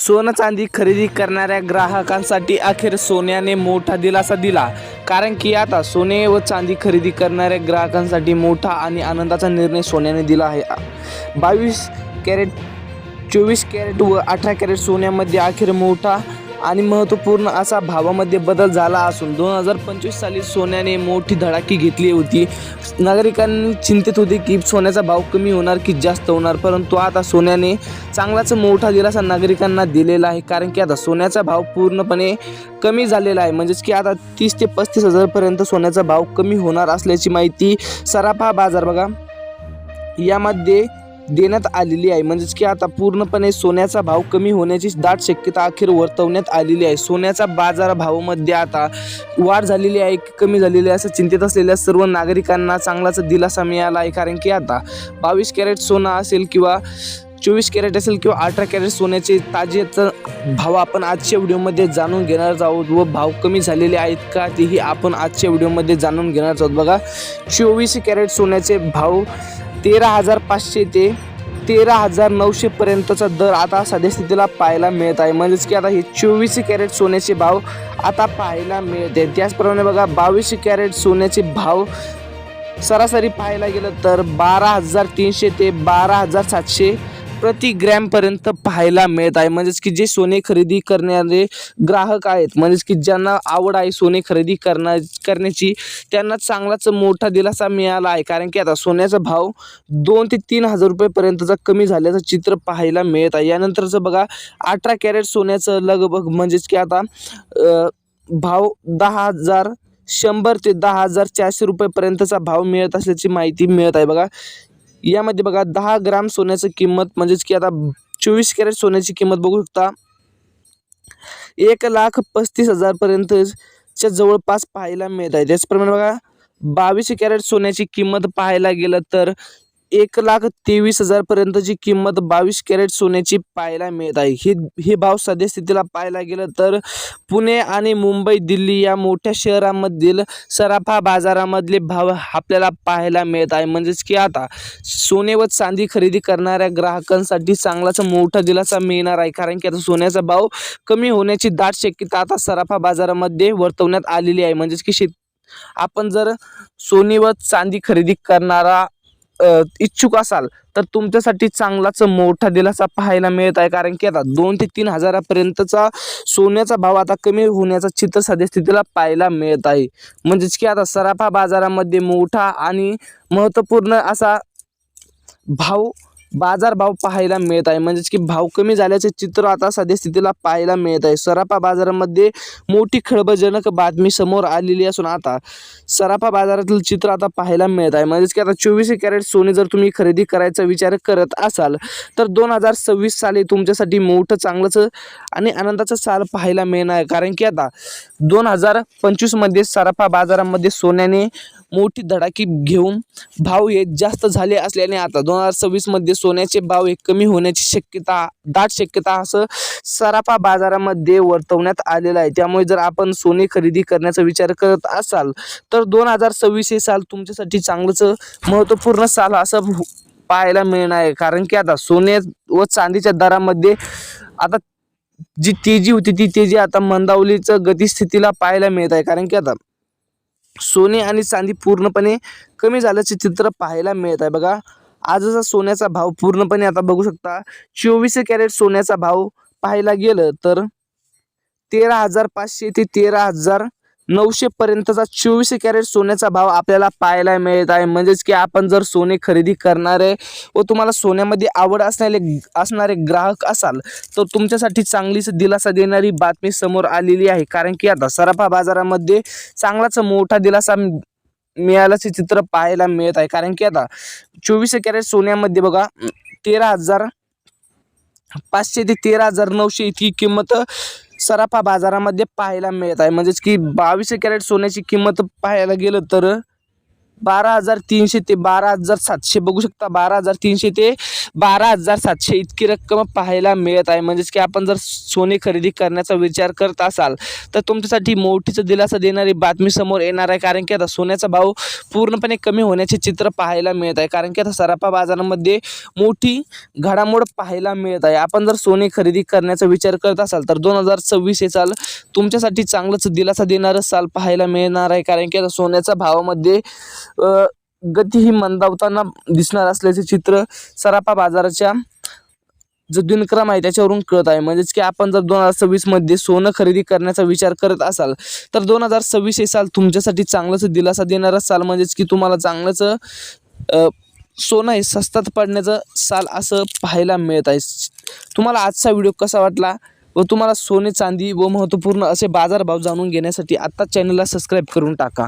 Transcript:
सोनं चांदी खरेदी करणाऱ्या ग्राहकांसाठी अखेर सोन्याने मोठा दिलासा दिला. कारण की आता सोने व चांदी खरेदी करणाऱ्या ग्राहकांसाठी मोठा आणि आनंदाचा निर्णय सोन्याने दिला आहे. बावीस कॅरेट चोवीस कॅरेट व अठरा कॅरेट सोन्यामध्ये अखेर मोठा आणि महत्त्वपूर्ण असा भावामध्ये बदल झाला असून दोन हजार पंचवीस साली सोन्याने मोठी धडाकी घेतली होती. नागरिकांनी चिंतित होते की सोन्याचा भाव कमी होणार की जास्त होणार परंतु आता सोन्याने चांगलाच मोठा दिलासा नागरिकांना दिलेला आहे कारण की आता सोन्याचा भाव पूर्णपणे कमी झालेला आहे. म्हणजेच की आता तीस ते पस्तीस हजारपर्यंत सोन्याचा भाव कमी होणार असल्याची माहिती सराफा बाजार बघा. यामध्ये देण्यात आलेली आहे. म्हणजेच की आता पूर्णपणे सोन्याचा भाव कमी होण्याची दाट शक्यता अखेर वर्तवण्यात आलेली आहे. सोन्याचा बाजार भावामध्ये आता वाढ झालेली आहे की कमी झालेली आहे असं चिंतेत असलेल्या सर्व नागरिकांना चांगलाच दिलासा मिळाला आहे. कारण की आता बावीस कॅरेट सोनं असेल किंवा चोवीस कॅरेट असेल किंवा अठरा कॅरेट सोन्याचे ताजेचा भाव आपण आजच्या व्हिडिओमध्ये जाणून घेणार आहोत व भाव कमी झालेले आहेत का तेही आपण आजच्या व्हिडिओमध्ये जाणून घेणार आहोत. बघा चोवीस कॅरेट सोन्याचे भाव तेरा हजार पाचशे ते तेरा हजार नऊशेपर्यंतचा दर आता सद्यस्थितीला पाहायला मिळत आहे. म्हणजेच की आता हे चोवीस कॅरेट सोन्याचे भाव आता पाहायला मिळते. त्याचप्रमाणे बघा बावीस कॅरेट सोन्याचे भाव सरासरी पाहायला गेलं तर बारा हजार तीनशे ते बारा हजार सातशे प्रति ग्रॅमपर्यंत पाहायला मिळत आहे. म्हणजेच की जे सोने खरेदी करणारे ग्राहक आहेत म्हणजेच की ज्यांना आवड आहे सोने खरेदी करण्या करण्याची त्यांना चांगलाच मोठा दिलासा मिळाला आहे. कारण की आता सोन्याचा भाव दोन ते तीन हजार रुपयेपर्यंतचा कमी झाल्याचं चित्र पाहायला मिळत आहे. यानंतरचं बघा अठरा कॅरेट सोन्याचं लगभग म्हणजेच की आता भाव दहा हजार शंभर ते दहा हजार चारशे रुपयेपर्यंतचा भाव मिळत असल्याची माहिती मिळत आहे. बघा यामध्ये बघा दहा ग्राम सोन्याची किंमत म्हणजेच की आता चोवीस कॅरेट सोन्याची किंमत बघू शकता. एक लाख पस्तीस हजारपर्यंतच्या जवळपास पाहायला मिळत आहे. त्याचप्रमाणे बघा बावीस कॅरेट सोन्याची किंमत पाहायला गेलं तर एक लाख तेवीस हजारपर्यंतची किंमत बावीस कॅरेट सोन्याची पाहायला मिळत आहे. हे हे भाव सद्यस्थितीला पाहायला गेलं तर पुणे आणि मुंबई दिल्ली या मोठ्या शहरांमधील सराफा बाजारामधले भाव आपल्याला पाहायला मिळत आहे. म्हणजेच की आता सोने व चांदी खरेदी करणाऱ्या ग्राहकांसाठी चांगलाच मोठा दिलासा मिळणार आहे. कारण की आता सोन्याचा भाव कमी होण्याची दाट शक्यता आता सराफा बाजारामध्ये वर्तवण्यात आलेली आहे. म्हणजेच की शेत आपण जर सोने व चांदी खरेदी करणारा इच्छुक असाल तर तुमच्यासाठी चांगलाच मोठा दिलासा पाहायला मिळत आहे. कारण की आता दोन ते तीन हजारापर्यंतचा सोन्याचा भाव आता कमी होण्याचा चित्र सद्यस्थितीला पाहायला मिळत आहे. म्हणजेच की आता सराफा बाजारामध्ये मोठा आणि महत्त्वपूर्ण असा भाव बाजारभाव पाहायला मिळत आहे. म्हणजेच की भाव कमी झाल्याचे चित्र आता सद्यस्थितीला पाहायला मिळत आहे. सराफा बाजारामध्ये मोठी खळबळजनक बातमी समोर आलेली असून आता सराफा बाजारातील चित्र आता पाहायला मिळत आहे. म्हणजेच की आता चोवीस कॅरेट सोने जर तुम्ही खरेदी करायचा विचार करत असाल तर दोन हजार सव्वीस साली तुमच्यासाठी मोठं चांगलंच आणि आनंदाचं साल पाहायला मिळणार आहे. कारण की आता दोन हजार पंचवीसमध्ये सराफा बाजारामध्ये सोन्याने मोठी धडाकी घेऊन भाव हे जास्त झाले असल्याने आता दोन हजार सव्वीसमध्ये सोन्याचे भाव हे कमी होण्याची शक्यता दाट शक्यता असं सराफा बाजारामध्ये वर्तवण्यात आलेलं आहे. त्यामुळे जर आपण सोने खरेदी करण्याचा विचार करत असाल तर दोन हजार सव्वीस हे साल तुमच्यासाठी चांगलंच महत्त्वपूर्ण साल असं हो- पाहायला मिळणार आहे. कारण की आता सोने व चांदीच्या दरामध्ये आता जी तेजी होती ती तेजी आता मंदावलीचं गतिस्थितीला पाहायला मिळत आहे. कारण की आता सोने आणि चांदी पूर्णपणे कमी झाल्याचे चित्र पाहायला मिळत आहे. बघा आजचा सोन्याचा भाव पूर्णपणे आता बघू शकता. चोवीस कॅरेट सोन्याचा भाव पाहायला गेलं तर तेरा हजार पाचशे ते तेरा हजार नऊशे पर्यंतचा चोवीस कॅरेट सोन्याचा भाव आपल्याला पाहायला मिळत आहे. म्हणजेच की आपण जर सोने खरेदी करणारे व तुम्हाला सोन्यामध्ये आवड असणारे असणारे ग्राहक असाल तर तुमच्यासाठी चांगलीच दिलासा देणारी बातमी समोर आलेली आहे. कारण की आता सराफा बाजारामध्ये चांगलाच मोठा दिलासा मिळाल्याचे चित्र पाहायला मिळत आहे. कारण की आता चोवीस कॅरेट सोन्यामध्ये बघा तेरा हजार पाचशे ते तेरा हजार नऊशे इतकी किंमत सराफा बाजारामध्ये पाहायला मिळत आहे. म्हणजेच की बावीस कॅरेट सोन्याची किंमत पाहायला गेलं तर बारा हजार तीनशे ते बारा हजार सातशे. बघू शकता बारा हजार तीनशे ते बारा हजार सातशे इतकी रक्कम पाहायला मिळत आहे. म्हणजेच की आपण जर सोने खरेदी करण्याचा विचार करत असाल तर तुमच्यासाठी मोठीचं दिलासा देणारी बातमी समोर येणार आहे. कारण की आता सोन्याचा भाव पूर्णपणे कमी होण्याचे चित्र पाहायला मिळत आहे. कारण की आता सराफा बाजारामध्ये मोठी घडामोड पाहायला मिळत आहे. आपण जर सोने खरेदी करण्याचा विचार करत असाल तर दोन हजार सव्वीस हे साल तुमच्यासाठी चांगलंच दिलासा देणारं साल पाहायला मिळणार आहे. कारण की आता सोन्याच्या भावामध्ये गती ही मंदावताना दिसणार असल्याचे चित्र सराफा बाजाराच्या जो दिनक्रम आहे त्याच्यावरून कळत आहे. म्हणजेच की आपण जर दोन हजार सव्वीसमध्ये सोनं खरेदी करण्याचा विचार करत असाल तर दोन हजार सव्वीस हे साल तुमच्यासाठी चांगलंच दिलासा देणारं साल म्हणजेच की तुम्हाला चांगलंच सोनं हे स्वस्तात पडण्याचं साल असं पाहायला मिळत आहे. तुम्हाला आजचा व्हिडिओ कसा वाटला व तुम्हाला सोने चांदी व महत्त्वपूर्ण असे बाजारभाव जाणून घेण्यासाठी आत्ताच चॅनलला सबस्क्राईब करून टाका.